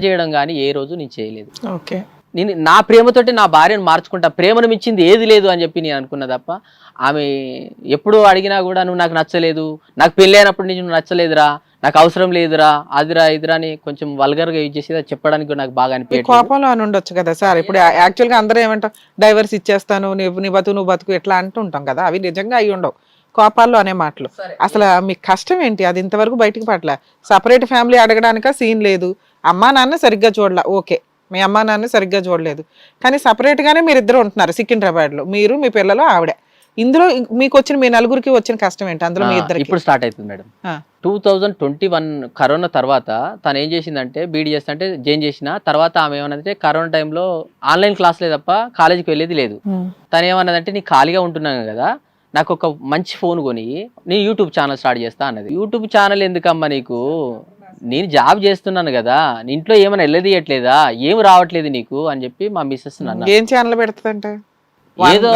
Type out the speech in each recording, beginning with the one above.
చేయడం కానీ ఏ రోజు నేను చేయలేదు. ఓకే. నేను నా ప్రేమతోటి నా భార్యను మార్చుకుంటా ప్రేమను మించింది ఏది లేదు అని చెప్పి నేను అనుకున్నా తప్ప ఆమె ఎప్పుడు అడిగినా కూడా నువ్వు నాకు నచ్చలేదు నాకు పెళ్ళి అయినప్పుడు నుంచి నువ్వు నచ్చలేదురా నాకు అవసరం లేదురా అదిరా ఇదిరా అని కొంచెం వల్గర్గా యూజ్ చేసి అది చెప్పడానికి కూడా నాకు బాగా ఈ అనిపించలేదు కోపంలో అని ఉండొచ్చు కదా సార్. ఇప్పుడు యాక్చువల్గా అందరూ ఏమంటాం డైవర్స్ ఇచ్చేస్తాను నీ నీ బతుకు నువ్వు బతుకు ఎట్లా అంటుంటాం కదా. అవి నిజంగా అయి ఉండవు. కోపాల్లో అనే మాటలు. అసలు మీకు కష్టం ఏంటి? అది ఇంతవరకు బయటికి పట్ల సపరేట్ ఫ్యామిలీ అడగడానిక? సీన్ లేదు. అమ్మా నాన్న సరిగ్గా చూడలే. ఓకే. మీ అమ్మా నాన్న సరిగ్గా చూడలేదు. కానీ separate గానే మీరు ఇద్దరు ఉంటున్నారు సికింద్రాబాద్లో మీరు మీ పిల్లలు ఆవిడ. ఇందులో మీకు వచ్చిన మీ నలుగురికి వచ్చిన కష్టం ఏంటి? అందులో మీ ఆ, ఇద్దరికి? ఇప్పుడు స్టార్ట్ అవుతుంది madam. Two thousand twenty one corona తర్వాత తను ఏం చేసిందంటే బీడీ చేస్తా అంటే జైన్ చేసిన తర్వాత ఆమె ఏమన్నదంటే కరోనా టైంలో ఆన్లైన్ క్లాస్లే తప్ప కాలేజీకి వెళ్ళేది లేదు. తను ఏమన్నదంటే నీ ఖాళీగా ఉంటున్నాను కదా నాకు ఒక మంచి ఫోన్ కొని నేను యూట్యూబ్ ఛానల్ స్టార్ట్ చేస్తా అన్నది. యూట్యూబ్ ఛానల్ ఎందుకమ్మా నీకు? నేను జాబ్ చేస్తున్నాను కదా నీ ఇంట్లో ఏమైనా వెళ్ళదీయట్లేదా? ఏం రావట్లేదు నీకు? అని చెప్పి మా మిస్సెస్ అన్న ఏం ఛానల్ పెడుతుందంటే? ఏదో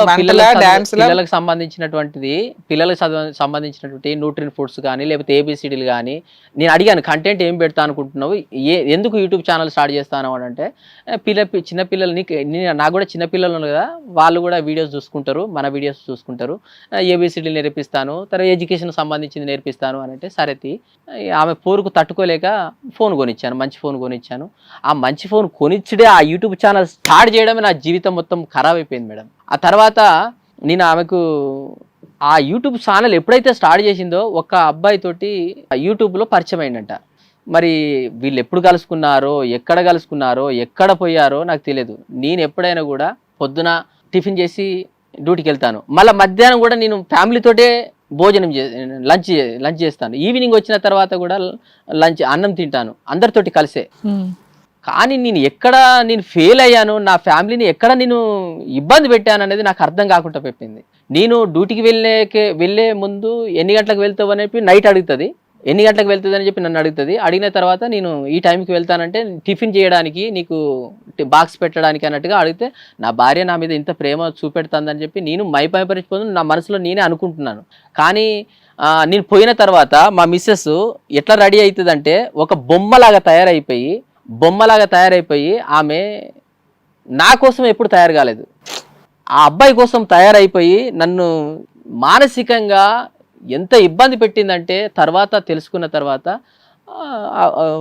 పిల్లలకు సంబంధించినటువంటిది పిల్లలకు సంబంధించినటువంటి న్యూట్రిన్ ఫుడ్స్ కానీ లేకపోతే ఏబిసిడీలు కానీ నేను అడిగాను కంటెంట్ ఏం పెడతా అనుకుంటున్నావు ఏ ఎందుకు యూట్యూబ్ ఛానల్ స్టార్ట్ చేస్తాను అని అంటే "ఏ, పిల్ల పి- చిన్న పిల్లల్ని నేను నాకు కూడా చిన్న పిల్లలు ఉన్నారు కదా వాళ్ళు కూడా వీడియోస్ చూసుకుంటారు మన వీడియోస్ చూసుకుంటారు ఏబిసిడీలు నేర్పిస్తాను తర్వాత ఎడ్యుకేషన్ సంబంధించింది నేర్పిస్తాను అని అంటే సరే. ఆమె పోరుకు తట్టుకోలేక ఫోన్ కొనిచ్చాను మంచి ఫోన్ కొనిచ్చాను. ఆ మంచి ఫోన్ కొనిచ్చుడే ఆ యూట్యూబ్ ఛానల్ స్టార్ట్ చేయడమే నా జీవితం మొత్తం ఖరాబ్ అయిపోయింది మేడం. ఆ తర్వాత నేను ఆమెకు ఆ యూట్యూబ్ ఛానల్ ఎప్పుడైతే స్టార్ట్ చేసిందో ఒక అబ్బాయి తోటి యూట్యూబ్లో పరిచయం అయిందంట. మరి వీళ్ళు ఎప్పుడు కలుసుకున్నారో ఎక్కడ కలుసుకున్నారో ఎక్కడ పోయారో నాకు తెలియదు. నేను ఎప్పుడైనా కూడా పొద్దున టిఫిన్ చేసి డ్యూటీకి వెళ్తాను. మళ్ళీ మధ్యాహ్నం కూడా నేను ఫ్యామిలీతోటే భోజనం చే లంచ్ లంచ్ చేస్తాను. ఈవినింగ్ వచ్చిన తర్వాత కూడా లంచ్ అన్నం తింటాను. అందరితోటి కలిసే. కానీ నేను ఎక్కడ నేను ఫెయిల్ అయ్యాను నా ఫ్యామిలీని ఎక్కడ నేను ఇబ్బంది పెట్టాను అనేది నాకు అర్థం కాకుండా పెట్టింది. నేను డ్యూటీకి వెళ్ళే వెళ్ళే ముందు ఎన్ని గంటలకు వెళ్తావు అని చెప్పి నైట్ అడుగుతుంది. ఎన్ని గంటలకు వెళ్తుందని చెప్పి నన్ను అడుగుతుంది. అడిగిన తర్వాత నేను ఈ టైంకి వెళ్తానంటే టిఫిన్ చేయడానికి నీకు బాక్స్ పెట్టడానికి అన్నట్టుగా అడిగితే నా భార్య నా మీద ఇంత ప్రేమ చూపెడుతుందని చెప్పి నేను మైపరిచిపోతుంది నా మనసులో నేనే అనుకుంటున్నాను. కానీ నేను పోయిన తర్వాత మా మిస్సెస్ ఎట్లా రెడీ అవుతుందంటే ఒక బొమ్మలాగా తయారైపోయి బొమ్మలాగా తయారైపోయి ఆమె నా కోసం ఎప్పుడు తయారు కాలేదు. ఆ అబ్బాయి కోసం తయారైపోయి నన్ను మానసికంగా ఎంత ఇబ్బంది పెట్టిందంటే తర్వాత తెలుసుకున్న తర్వాత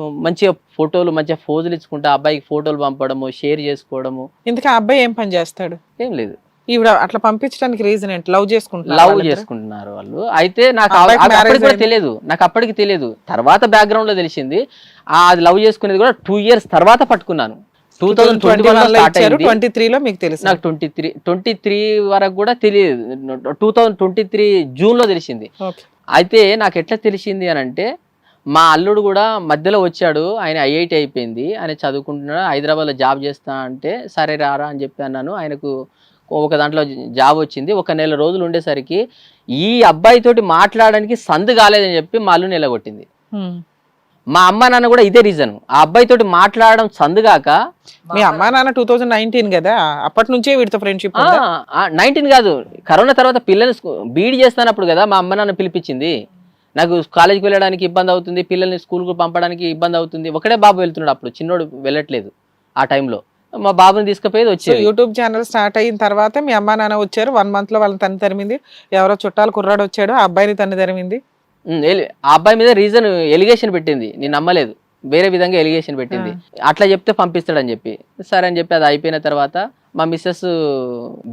మంచిగా ఫోటోలు మంచిగా ఫోజులు ఇచ్చుకుంటా అబ్బాయికి ఫోటోలు పంపడము షేర్ చేసుకోవడము. ఇందుకే ఆ అబ్బాయి ఏం పని చేస్తాడు? ఏం లేదు. ఈవిడ అట్లా పంపించడానికి రీజన్ ఏంటి? లవ్ చేసుకుంటున్నారు లవ్? చేసుకుంటున్నారు వాళ్ళు. అయితే నాకు అప్పటికి కూడా. తెలియదు. నాకు అప్పటికి తెలియదు. తర్వాత బ్యాక్గ్రౌండ్లో తెలిసింది. ఆ, అది లవ్ చేసుకునేది కూడా టూ ఇయర్స్ తర్వాత పట్టుకున్నాను. టూ థౌసండ్ ట్వంటీ 21 వన్ ఇచ్చారు అయింది. ట్వంటీ త్రీలో మీకు తెలుసు నాకు ట్వంటీ త్రీ ట్వంటీ త్రీ వరకు కూడా తెలియదు. టూ థౌజండ్ ట్వంటీ త్రీ జూన్లో తెలిసింది. అయితే నాకు ఎట్లా తెలిసింది అని అంటే మా అల్లుడు కూడా మధ్యలో వచ్చాడు ఆయన ఐఐటి అయిపోయింది ఆయన చదువుకుంటున్నాడు హైదరాబాద్లో జాబ్ చేస్తా అంటే సరే రారా అని చెప్పి అన్నాను. ఆయనకు ఒక దాంట్లో జాబ్ వచ్చింది. ఒక నెల రోజులు ఉండేసరికి ఈ అబ్బాయితోటి మాట్లాడడానికి సందు కాలేదని చెప్పి మా అల్లుని నిలగొట్టింది. మా అమ్మ నాన్న కూడా ఇదే రీజన్. ఆ అబ్బాయితోటి మాట్లాడడం సందుగాక మీ అమ్మా నాన్న టూ థౌజండ్ నైన్టీన్ కదా? అప్పటి నుంచే వీడితో ఫ్రెండ్షిప్ నైన్టీన్ కాదు. కరోనా తర్వాత పిల్లల్ని బీఈడి చేస్తానప్పుడు కదా మా అమ్మ నాన్న పిలిపించింది. నాకు కాలేజీకి వెళ్ళడానికి ఇబ్బంది అవుతుంది పిల్లల్ని స్కూల్కి పంపడానికి ఇబ్బంది అవుతుంది. ఒకడే బాబు వెళ్తున్నాడు అప్పుడు చిన్నోడు వెళ్ళట్లేదు ఆ టైంలో. మా బాబుని తీసుకుపోయేది సో వచ్చేది. యూట్యూబ్ ఛానల్ స్టార్ట్ అయిన తర్వాత మీ అమ్మా నాన్న వచ్చారు. వన్ మంత్లో వాళ్ళని తను తరిమింది. ఎవరో చుట్టాలు కుర్రాడు వచ్చాడు. ఆ అబ్బాయిని తను తరిమింది. ఆ అబ్బాయి మీద రీజన్ ఎలిగేషన్ పెట్టింది. నేను నమ్మలేదు. వేరే విధంగా ఎలిగేషన్ పెట్టింది. అట్లా చెప్తే పంపిస్తాడని చెప్పి. సరే అని చెప్పి అది అయిపోయిన తర్వాత మా మిస్సెస్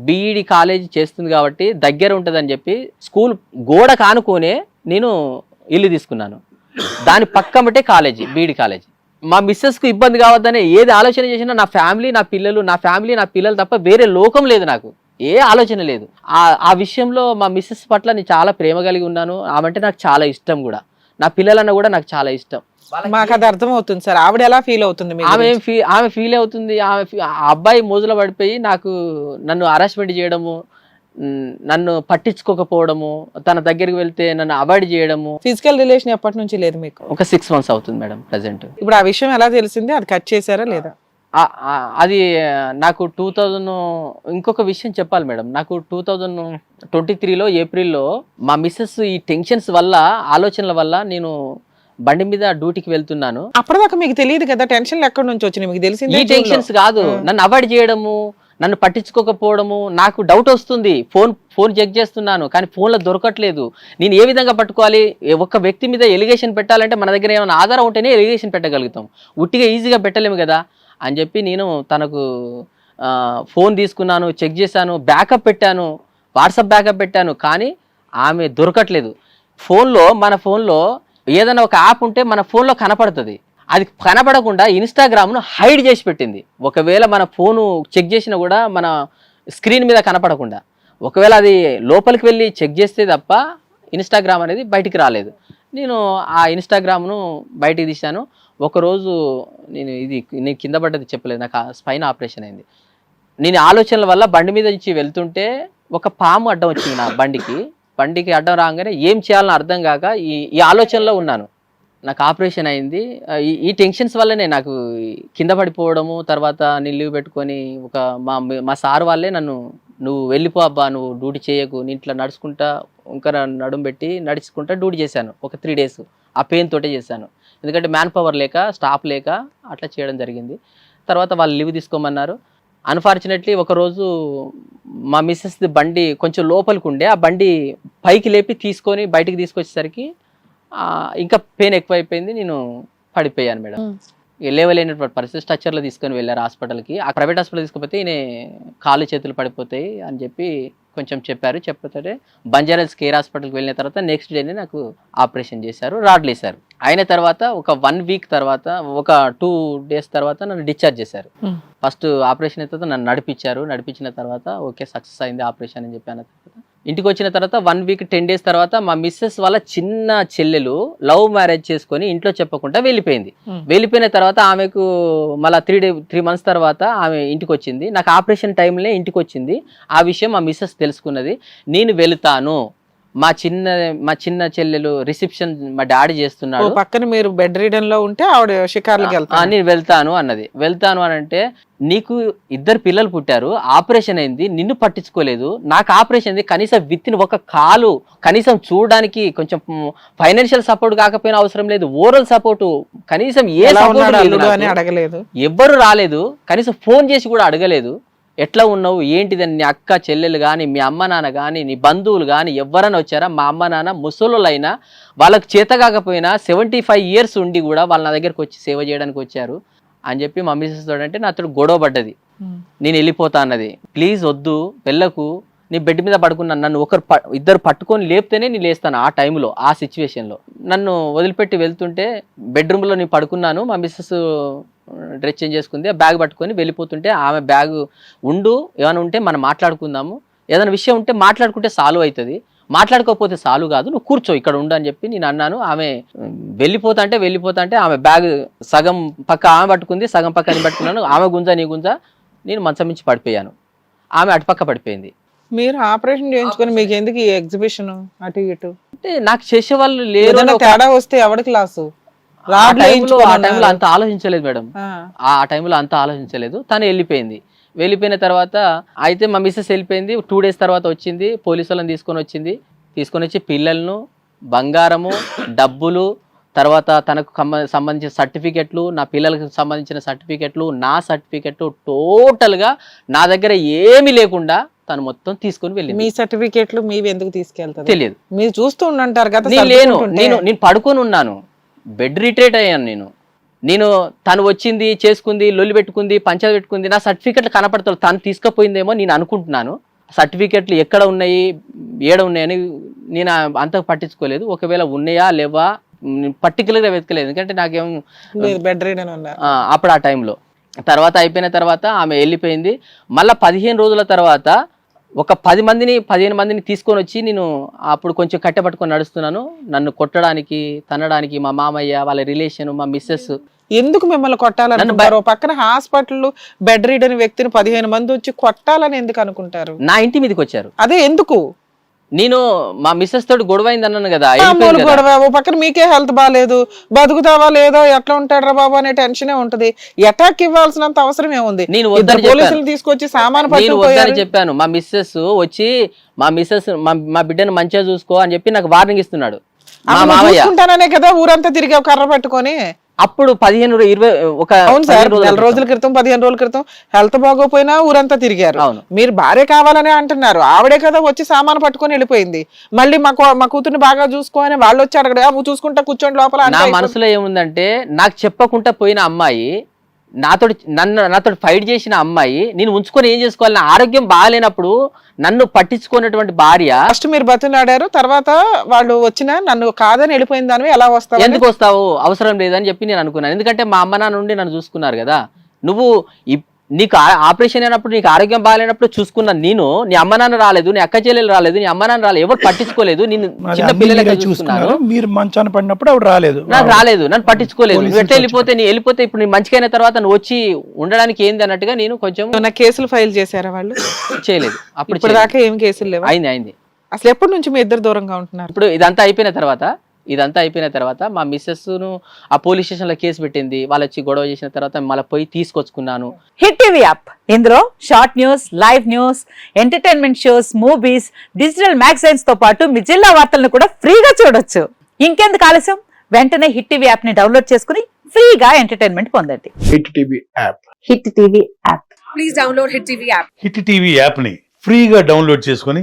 బీఈడి కాలేజ్ చేస్తుంది కాబట్టి దగ్గర ఉంటుందని చెప్పి స్కూల్ గోడ కానుకొనే నేను ఇల్లు తీసుకున్నాను. దాని పక్కమటే కాలేజీ బీఈడి కాలేజీ మా మిస్సెస్కు ఇబ్బంది కావద్దని ఏది ఆలోచన చేసినా నా ఫ్యామిలీ నా పిల్లలు నా ఫ్యామిలీ నా పిల్లలు తప్ప వేరే లోకం లేదు నాకు. ఏ ఆలోచన లేదు. ఆ ఆ విషయంలో మా మిస్సెస్ పట్ల నేను చాలా ప్రేమ కలిగి ఉన్నాను. ఆమె నాకు చాలా ఇష్టం కూడా. నా పిల్లలన్న కూడా నాకు చాలా ఇష్టం. మాకు అది అర్థం అవుతుంది సార్. ఆవిడ ఎలా ఫీల్ అవుతుంది మీ ఆమె? ఫీ ఆమె ఫీల్ అవుతుంది. ఆమె అబ్బాయి మోజులో పడిపోయి నాకు నన్ను హరాస్మెంట్ చేయడము నన్ను పట్టించుకోకపోవడము తన దగ్గరికి వెళ్తే నన్ను అవాయిడ్ చేయడము. ఫిజికల్ రిలేషన్ ఎప్పటి నుంచి లేదు మీకు? ఒక సిక్స్ మంత్స్ అవుతుంది మేడం ప్రజెంట్ ఇప్పుడు ఆ విషయం ఎలా తెలిసింది? అది కట్ చేశారా లేదా? అది నాకు టూ థౌజండ్ ఇంకొక విషయం చెప్పాలి మేడం. నాకు టూ థౌజండ్ ట్వంటీ త్రీలో ఏప్రిల్లో మా మిస్సెస్ ఈ టెన్షన్స్ వల్ల ఆలోచనల వల్ల నేను బండి మీద డ్యూటీకి వెళ్తున్నాను. అప్పటిదాకా మీకు తెలియదు కదా టెన్షన్లు ఎక్కడి నుంచి వచ్చినాయి? మీకు ఈ తెలిసింది టెన్షన్స్ కాదు. నన్ను అవాయిడ్ చేయడము నన్ను పట్టించుకోకపోవడము నాకు డౌట్ వస్తుంది. ఫోన్ ఫోన్ చెక్ చేస్తున్నాను కానీ ఫోన్లో దొరకట్లేదు. నేను ఏ విధంగా పట్టుకోవాలి? ఏ ఒక్క వ్యక్తి మీద ఎలిగేషన్ పెట్టాలంటే మన దగ్గర ఏమైనా ఆధారం ఉంటేనే ఎలిగేషన్ పెట్టగలుగుతాం. ఉట్టిగా ఈజీగా పెట్టలేము కదా. అని చెప్పి నేను తనకు ఫోన్ తీసుకున్నాను చెక్ చేశాను బ్యాకప్ పెట్టాను వాట్సాప్ బ్యాకప్ పెట్టాను కానీ ఆమె దొరకట్లేదు. ఫోన్లో మన ఫోన్లో ఏదైనా ఒక యాప్ ఉంటే మన ఫోన్లో కనపడుతుంది. అది కనపడకుండా ఇన్స్టాగ్రామ్ను హైడ్ చేసి పెట్టింది. ఒకవేళ మన ఫోను చెక్ చేసినా కూడా మన స్క్రీన్ మీద కనపడకుండా. ఒకవేళ అది లోపలికి వెళ్ళి చెక్ చేస్తే తప్ప ఇన్స్టాగ్రామ్ అనేది బయటికి రాలేదు. నేను ఆ ఇన్స్టాగ్రామ్ను బయటికి తీశాను. ఒకరోజు నేను ఇది నేను కింద పడ్డది చెప్పలేదు. నాకు స్పైన్ ఆపరేషన్ అయింది. నేను ఆలోచనల వల్ల బండి మీద నుంచి వెళ్తుంటే ఒక పాము అడ్డం వచ్చింది నా బండికి. బండికి అడ్డం రాగానే ఏం చేయాలని అర్థం కాక ఈ ఈ ఆలోచనలో ఉన్నాను. నాకు ఆపరేషన్ అయింది. ఈ ఈ టెన్షన్స్ వల్లనే నాకు కింద పడిపోవడము తర్వాత నేను పెట్టుకొని ఒక మా మా సార్ వాళ్ళే నన్ను నువ్వు వెళ్ళిపో అబ్బా నువ్వు డ్యూటీ చేయకు నేను నడుచుకుంటా ఇంకా నడుము పెట్టి నడుచుకుంటా డ్యూటీ చేశాను ఒక త్రీ డేస్ ఆ పెయిన్ తోటే చేశాను. ఎందుకంటే మ్యాన్ పవర్ లేక స్టాఫ్ లేక అట్లా చేయడం జరిగింది. తర్వాత వాళ్ళు లీవ్ తీసుకోమన్నారు. అన్ఫార్చునేట్లీ ఒకరోజు మా మిస్సెస్ బండి కొంచెం లోపలికి ఉండే ఆ బండి పైకి లేపి తీసుకొని బయటికి తీసుకొచ్చేసరికి ఇంకా పెయిన్ ఎక్కువైపోయింది నేను పడిపోయాను మేడం. లేవలేనటువంటి పరిస్థితి స్ట్రక్చర్లో తీసుకొని వెళ్ళారు హాస్పిటల్కి. ఆ ప్రైవేట్ హాస్పిటల్ తీసుకుపోతే ఈయన కాళ్ళు చేతులు పడిపోతాయి అని చెప్పి కొంచెం చెప్పారు. చెప్పితే బంజారాల్స్ కేర్ హాస్పిటల్కి వెళ్ళిన తర్వాత నెక్స్ట్ డేనే నాకు ఆపరేషన్ చేశారు. రాడ్లు వేశారు అయిన తర్వాత ఒక వన్ వీక్ తర్వాత ఒక టూ డేస్ తర్వాత నన్ను డిశ్చార్జ్ చేశారు. ఫస్ట్ ఆపరేషన్ అయితే నన్ను నడిపించారు. నడిపించిన తర్వాత ఓకే సక్సెస్ అయింది ఆపరేషన్ అని చెప్పాను తర్వాత ఇంటికి వచ్చిన తర్వాత వన్ వీక్ టెన్ డేస్ తర్వాత మా మిస్సెస్ వాళ్ళ చిన్న చెల్లెలు లవ్ మ్యారేజ్ చేసుకొని ఇంట్లో చెప్పకుండా వెళ్ళిపోయింది. Hmm. వెళ్ళిపోయిన తర్వాత ఆమెకు మళ్ళీ త్రీ డే త్రీ మంత్స్ తర్వాత ఆమె ఇంటికి వచ్చింది నాకు ఆపరేషన్ టైంలో ఇంటికి వచ్చింది ఆ విషయం మా మిస్సెస్ తెలుసుకున్నది. నేను వెళుతాను. మా చిన్న మా చిన్న చెల్లెలు రిసెప్షన్ మా డాడీ చేస్తున్నాడు. పక్కన మీరు బెడ్ రీడన్లో ఉంటే ఆవిడ షికార్లకు వెళ్తాను నేను వెళ్తాను అన్నది. వెళ్తాను అని అంటే నీకు ఇద్దరు పిల్లలు పుట్టారు ఆపరేషన్ అయింది నిన్ను పట్టించుకోలేదు నాకు ఆపరేషన్ అయింది కనీసం విత్ ఇన్ ఒక కాలు కనీసం చూడడానికి కొంచెం ఫైనాన్షియల్ సపోర్ట్ కాకపోయినా అవసరం లేదు ఓరల్ సపోర్ట్ కనీసం ఏ సపోర్ట్. అడగలేదు. ఎవ్వరు రాలేదు కనీసం ఫోన్ చేసి కూడా అడగలేదు. ఎట్లా ఉన్నావు? ఏంటిదని నీ అక్క చెల్లెలు కానీ మీ అమ్మ నాన్న కానీ నీ బంధువులు కానీ ఎవరైనా వచ్చారా? మా అమ్మ నాన్న ముసలోళ్ళైనా వాళ్ళకి చేత కాకపోయినా సెవెంటీ ఫైవ్ ఇయర్స్ ఉండి కూడా వాళ్ళ నా దగ్గరికి వచ్చి సేవ చేయడానికి వచ్చారు. అని చెప్పి మా మిస్సెస్ తోడంటే నాతో గొడవ పడ్డది. నేను వెళ్ళిపోతా అన్నది. ప్లీజ్ వద్దు వెళ్ళకు. నీ బెడ్ మీద పడుకున్నాను నన్ను ఒకరు ఇద్దరు పట్టుకొని లేపితేనే నేను లేస్తాను ఆ టైంలో ఆ సిచ్యువేషన్లో నన్ను వదిలిపెట్టి వెళ్తుంటే బెడ్రూమ్లో నేను పడుకున్నాను. మా మిస్సెస్ డ్రెస్ చేంజ్ చేసుకుంది బ్యాగ్ పట్టుకొని వెళ్ళిపోతుంటే ఆమె బ్యాగ్ ఉండు ఏమైనా ఉంటే మనం మాట్లాడుకుందాము. ఏదైనా విషయం ఉంటే మాట్లాడుకుంటే సాల్వ్ అవుతుంది. మాట్లాడుకోకపోతే సాలు కాదు నువ్వు కూర్చో ఇక్కడ ఉండు అని చెప్పి నేను అన్నాను. ఆమె వెళ్ళిపోతా అంటే వెళ్ళిపోతా అంటే ఆమె బ్యాగ్ సగం పక్క ఆమె పట్టుకుంది సగం పక్క నేను పట్టుకున్నాను. ఆమె గుంజ నీ గుంజ నేను మంచం మించి పడిపోయాను. ఆమె అటుపక్క పడిపోయింది. మీరు ఆపరేషన్ చేయించుకొని మీకు ఎందుకు ఈ ఎగ్జిబిషన్ అటు ఇటు? అంటే నాకు చేసే వాళ్ళు లేరు ఒక- తేడా వస్తే ఎవడి క్లాసు ఆ టైంలో ఆ వేయించుకోమన్నారు. టైంలో అంత ఆలోచించలేదు మేడం. ఆ, టైంలో అంత ఆలోచించలేదు. తను వెళ్ళిపోయింది. వెళ్ళిపోయిన తర్వాత అయితే మా మిస్సెస్ వెళ్ళిపోయింది. టూ డేస్ తర్వాత వచ్చింది. పోలీసు వాళ్ళని తీసుకొని వచ్చింది. తీసుకొని వచ్చి పిల్లలను బంగారము డబ్బులు తర్వాత తనకు సంబంధించిన సర్టిఫికెట్లు నా పిల్లలకు సంబంధించిన సర్టిఫికెట్లు నా సర్టిఫికెట్లు టోటల్గా నా దగ్గర ఏమీ లేకుండా తను మొత్తం తీసుకొని వెళ్ళింది. మీ సర్టిఫికేట్లు మీవి ఎందుకు తీసుకెళ్తారు? తెలియదు. మీరు చూస్తూ ఉండంటారు కదా. నేను నేను పడుకొని ఉన్నాను. బెడ్ రిట్రేట్ అయ్యాను నేను. నేను తను వచ్చింది చేసుకుంది లొల్లి పెట్టుకుంది పంచాయతీ పెట్టుకుంది నా సర్టిఫికెట్లు కనపడతారు తను తీసుకుపోయిందేమో నేను అనుకుంటున్నాను. సర్టిఫికెట్లు ఎక్కడ ఉన్నాయి ఏడ ఉన్నాయని నేను అంత పట్టించుకోలేదు. ఒకవేళ ఉన్నాయా లేవా పర్టికులర్గా వెతకలేదు. ఎందుకంటే నాకేం బెడ్ అప్పుడు ఆ టైంలో. తర్వాత అయిపోయిన తర్వాత ఆమె వెళ్ళిపోయింది. మళ్ళీ పదిహేను రోజుల తర్వాత ఒక పది మందిని పదిహేను మందిని తీసుకొని వచ్చి నేను అప్పుడు కొంచెం కట్టెపట్టుకొని నడుస్తున్నాను. నన్ను కొట్టడానికి తన్నడానికి మా మామయ్య వాళ్ళ రిలేషన్ మా మిస్సెస్ ఎందుకు మిమ్మల్ని కొట్టాలనుకుంటారు పక్కన హాస్పిటల్ బెడ్ రీడన్ వ్యక్తిని పదిహేను మంది వచ్చి కొట్టాలని ఎందుకు అనుకుంటారు? నా ఇంటి మీదకి వచ్చారు. అదే ఎందుకు? నేను మా మిస్సెస్ తోటి గొడవ అయింది అన్నాను కదా. మామూలు. గొడవ. ఓ పక్కన మీకే హెల్త్ బాగాలేదు బతుకుతావా లేదో ఎట్లా ఉంటాడరా బాబు అనే టెన్షనే ఉంటది. అటాక్ ఇవ్వాల్సినంత అవసరం ఏముంది? నేను వద్దని పోలీసులు తీసుకొచ్చి సామాను నేను వద్దని చెప్పాను. మా మిస్సెస్ వచ్చి మా మిస్సెస్ మా బిడ్డను మంచిగా చూసుకో అని చెప్పి నాకు వార్నింగ్ ఇస్తున్నాడు. మా మామయ్య కదా ఊరంతా తిరిగావు కర్ర పట్టుకొని. అప్పుడు పదిహేను ఇరవై ఒక అవును సార్ నెల. రోజుల క్రితం పదిహేను రోజుల క్రితం హెల్త్ బాగోపోయినా ఊరంతా తిరిగారు అవును. మీరు భార్య కావాలనే అంటున్నారు ఆవిడే కదా వచ్చి సామాను పట్టుకొని వెళ్ళిపోయింది మళ్ళీ మా కూ- మా కూతుర్ని బాగా చూసుకో అని వాళ్ళు వచ్చి అడగడు "ఆ, నువ్వు చూసుకుంటా కూర్చోండి లోపల నా అయిపోతుంది." మనసులో ఏముందంటే నాకు చెప్పకుండా పోయిన అమ్మాయి నాతో నన్ను నాతో ఫైట్ చేసిన అమ్మాయి నేను ఉంచుకొని ఏం చేసుకోవాలి? నా ఆరోగ్యం బాగాలేనప్పుడు నన్ను పట్టించుకున్నటువంటి భార్య ఫస్ట్ మీరు బతులాడారు తర్వాత వాళ్ళు వచ్చినా నన్ను కాదని వెళ్ళిపోయిన దానివి ఎలా వస్తావు ఎందుకు వస్తావు? అవసరం లేదని చెప్పి నేను అనుకున్నాను. ఎందుకంటే మా అమ్మ నాన్న నుండి నన్ను చూసుకున్నారు కదా. నువ్వు నీకు ఆ- ఆపరేషన్ అయినప్పుడు నీకు ఆరోగ్యం బాగాలేనప్పుడు చూసుకున్న నేను నీ అమ్మ నాన్న రాలేదు నీ అక్క చెల్లెలు రాలేదు నీ అమ్మ నాన్న రాలేదు ఎవరు పట్టించుకోలేదు నేను మరి చిన్న పిల్లలకి చూసుకున్నారు. మీరు మంచాన పడినప్పుడు ఆవిడ రాలేదు. నాకు రాలేదు నన్ను పట్టించుకోలేదు. నువ్వు ఎట్లా వెళ్ళిపోతే నీ వెళ్ళిపోతే ఇప్పుడు నీ మంచిగా తర్వాత నువ్వు వచ్చి ఉండడానికి ఏంది అన్నట్టుగా నేను కొంచెం కేసులు ఫైల్ చేశారా వాళ్ళు? చేయలేదు. అప్పుడు. దాకా ఏం కేసులు లేవా? అయింది అయింది. అసలు ఎప్పటి నుంచి మీ ఇద్దరు దూరంగా ఉంటున్నారు? ఇప్పుడు ఇదంతా అయిపోయిన తర్వాత ఇదంతా అయిపోయిన తర్వాత మా మిస్సెస్ను ఆ పోలీస్ స్టేషన్లో కేసు పెట్టింది. వాళ్ళు వచ్చి గొడవ చేసిన తర్వాత మళ్ళీ పోయి తీసుకొచ్చుకున్నాను. Hit TV app. ఇందులో short news live news entertainment shows movies digital మ్యాగజైన్స్తో పాటు మీ జిల్లా వార్తలను కూడా ఫ్రీగా చూడొచ్చు. ఇంకెందుకు ఆలస్యం? వెంటనే హిట్ టీవీ యాప్ని డౌన్లోడ్ చేసుకుని ఫ్రీగా ఎంటర్టైన్మెంట్ పొందండి. Hit TV app. Hit TV app. Hit TV యాప్ని ఫ్రీగా డౌన్లోడ్ చేసుకొని